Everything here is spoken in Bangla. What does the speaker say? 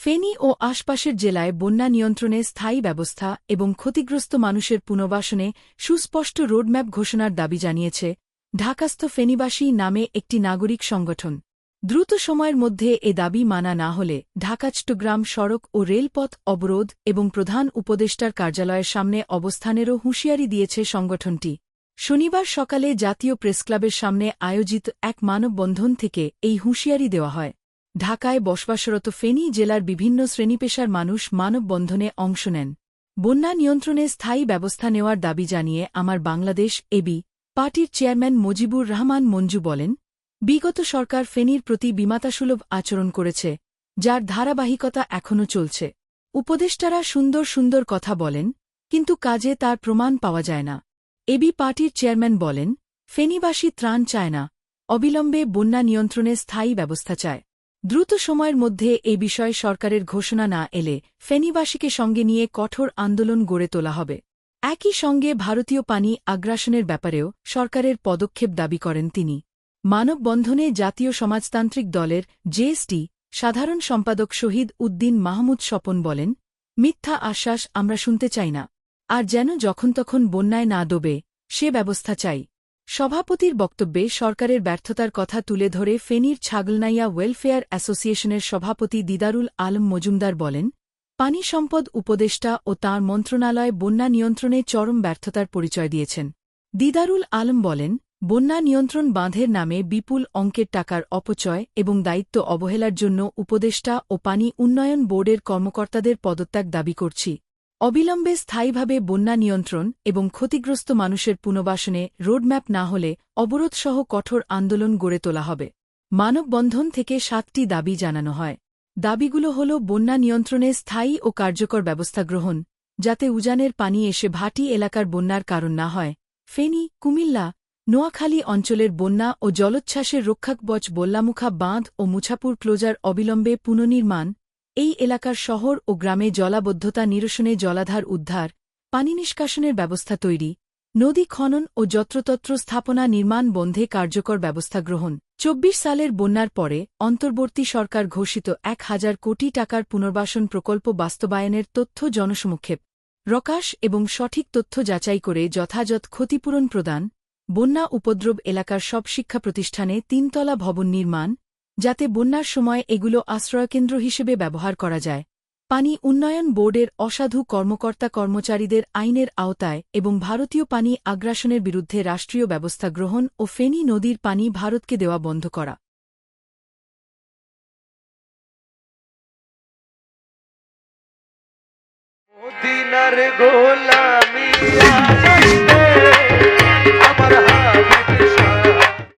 ফেনী ও আশপাশের জেলায় বন্যা নিয়ন্ত্রণে স্থায়ী ব্যবস্থা এবং ক্ষতিগ্রস্ত মানুষের পুনর্বাসনে সুস্পষ্ট রোডম্যাপ ঘোষণার দাবি জানিয়েছে ঢাকাস্থ ফেনীবাসী নামে একটি নাগরিক সংগঠন। দ্রুত সময়ের মধ্যে এ দাবি মানা না হলে ঢাকা চট্টগ্রাম সড়ক ও রেলপথ অবরোধ এবং প্রধান উপদেষ্টার কার্যালয়ের সামনে অবস্থানেরও হুঁশিয়ারি দিয়েছে সংগঠনটি। শনিবার সকালে জাতীয় প্রেসক্লাবের সামনে আয়োজিত এক মানববন্ধন থেকে এই হুঁশিয়ারি দেওয়া হয়। ঢাকায় বসবাসরত ফেনী জেলার বিভিন্ন শ্রেণীপেশার মানুষ মানববন্ধনে অংশ নেন। বন্যা নিয়ন্ত্রণে স্থায়ী ব্যবস্থা নেওয়ার দাবি জানিয়ে আমার বাংলাদেশ এবি পার্টির চেয়ারম্যান মজিবুর রহমান মঞ্জু বলেন, বিগত সরকার ফেনীর প্রতি বিমাতাসুলভ আচরণ করেছে, যার ধারাবাহিকতা এখনও চলছে। উপদেষ্টারা সুন্দর সুন্দর কথা বলেন, কিন্তু কাজে তার প্রমাণ পাওয়া যায় না। এবি পার্টির চেয়ারম্যান বলেন, ফেনীবাসী ত্রাণ চায় না, অবিলম্বে বন্যা নিয়ন্ত্রণে স্থায়ী ব্যবস্থা চায়। দ্রুত সময়ের মধ্যে এ বিষয়ে সরকারের ঘোষণা না এলে ফেনীবাসীকে সঙ্গে নিয়ে কঠোর আন্দোলন গড়ে তোলা হবে। একই সঙ্গে ভারতীয় পানি আগ্রাসনের ব্যাপারেও সরকারের পদক্ষেপ দাবি করেন তিনি। মানববন্ধনে জাতীয় সমাজতান্ত্রিক দলের জেএসটি সাধারণ সম্পাদক শহীদ উদ্দিন মাহমুদ স্বপন বলেন, মিথ্যা আশ্বাস আমরা শুনতে চাই না। আর যেন যখন তখন বন্যায় না ডোবে, সে ব্যবস্থা চাই। সভাপতির বক্তব্যে সরকারের ব্যর্থতার কথা তুলে ধরে ফেনীর ছাগলনাইয়া ওয়েলফেয়ার অ্যাসোসিয়েশনের সভাপতি দিদারুল আলম মজুমদার বলেন, পানি সম্পদ উপদেষ্টা ও তাঁর মন্ত্রণালয় বন্যা নিয়ন্ত্রণে চরম ব্যর্থতার পরিচয় দিয়েছেন। দিদারুল আলম বলেন, বন্যা নিয়ন্ত্রণ বাঁধের নামে বিপুল অঙ্কের টাকার অপচয় এবং দায়িত্ব অবহেলার জন্য উপদেষ্টা ও পানি উন্নয়ন বোর্ডের কর্মকর্তাদের পদত্যাগ দাবি করছি। অবিলম্বে স্থায়ীভাবে বন্যা নিয়ন্ত্রণ এবং ক্ষতিগ্রস্ত মানুষের পুনর্বাসনে রোডম্যাপ না হলে অবরোধসহ কঠোর আন্দোলন গড়ে তোলা হবে। মানববন্ধন থেকে সাতটি দাবি জানানো হয়। দাবিগুলো হল বন্যা নিয়ন্ত্রণে স্থায়ী ও কার্যকর ব্যবস্থা গ্রহণ, যাতে উজানের পানি এসে ভাটি এলাকার বন্যার কারণ না হয়। ফেনী, কুমিল্লা, নোয়াখালী অঞ্চলের বন্যা ও জলোচ্ছ্বাসের রক্ষাকবচ বল্লামুখা বাঁধ ও মুছাপুর ক্লোজার অবিলম্বে পুনর্নির্মাণ এই এলাকার শহর ও গ্রামে জলাবদ্ধতা নিরসনে জলাধার উদ্ধার, পানি নিষ্কাশনের ব্যবস্থা তৈরি, নদী খনন ও যত্রতত্র স্থাপনা নির্মাণ বন্ধে কার্যকর ব্যবস্থা গ্রহণ। চব্বিশ সালের বন্যার পরে অন্তর্বর্তী সরকার ঘোষিত এক হাজার কোটি টাকার পুনর্বাসন প্রকল্প বাস্তবায়নের তথ্য জনসমক্ষেপ প্রকাশ এবং সঠিক তথ্য যাচাই করে যথাযথ ক্ষতিপূরণ প্রদান, বন্যা উপদ্রব এলাকার সব শিক্ষা প্রতিষ্ঠানে তিনতলা ভবন নির্মাণ যাতে বন্যার সময় এগুলো আশ্রয়কেন্দ্র হিসেবে ব্যবহার করা যায়। পানি উন্নয়ন বোর্ডের অসাধু কর্মকর্তা কর্মচারীদের আইনের আওতায় এবং ভারতীয় পানি আগ্রাসনের বিরুদ্ধে রাষ্ট্রীয় ব্যবস্থা গ্রহণ ও ফেনী নদীর পানি ভারতকে দেওয়া বন্ধ করা। গোলা